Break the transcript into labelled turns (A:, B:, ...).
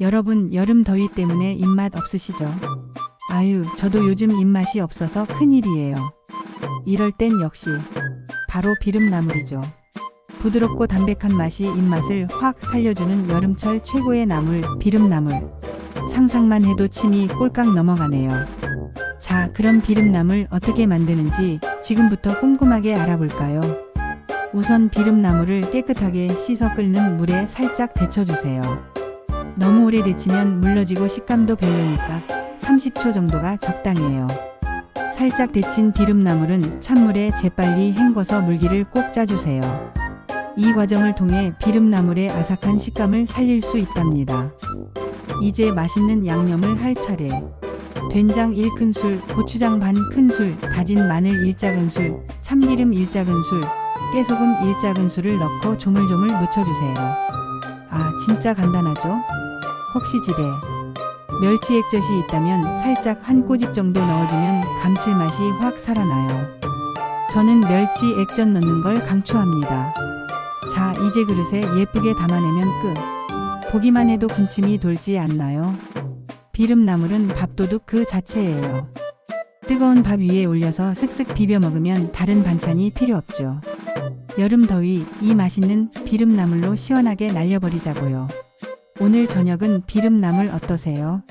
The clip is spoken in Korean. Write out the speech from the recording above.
A: 여러분 여름 더위 때문에 입맛 없으시죠? 아유, 저도 요즘 입맛이 없어서 큰일이에요. 이럴 땐 역시 바로 비름나물이죠. 부드럽고 담백한 맛이 입맛을 확 살려주는 여름철 최고의 나물, 비름나물. 상상만 해도 침이 꼴깍 넘어가네요. 자, 그럼 비름나물 어떻게 만드는지 지금부터 꼼꼼하게 알아볼까요? 우선 비름나물을 깨끗하게 씻어 끓는 물에 살짝 데쳐주세요. 너무 오래 데치면 물러지고 식감도 별로니까 30초 정도가 적당해요. 살짝 데친 비름나물은 찬물에 재빨리 헹궈서 물기를 꼭 짜주세요. 이 과정을 통해 비름나물의 아삭한 식감을 살릴 수 있답니다. 이제 맛있는 양념을 할 차례. 된장 1큰술, 고추장 반 큰술, 다진 마늘 1작은술, 참기름 1작은술, 깨소금 1작은술을 넣고 조물조물 묻혀주세요. 아, 진짜 간단하죠? 혹시 집에 멸치 액젓이 있다면 살짝 한 꼬집 정도 넣어주면 감칠맛이 확 살아나요. 저는 멸치 액젓 넣는 걸 강추합니다. 자, 이제 그릇에 예쁘게 담아내면 끝. 보기만 해도 군침이 돌지 않나요? 비름나물은 밥도둑 그 자체예요. 뜨거운 밥 위에 올려서 슥슥 비벼 먹으면 다른 반찬이 필요 없죠. 여름 더위 이 맛있는 비름나물로 시원하게 날려버리자고요. 오늘 저녁은 비름나물 어떠세요?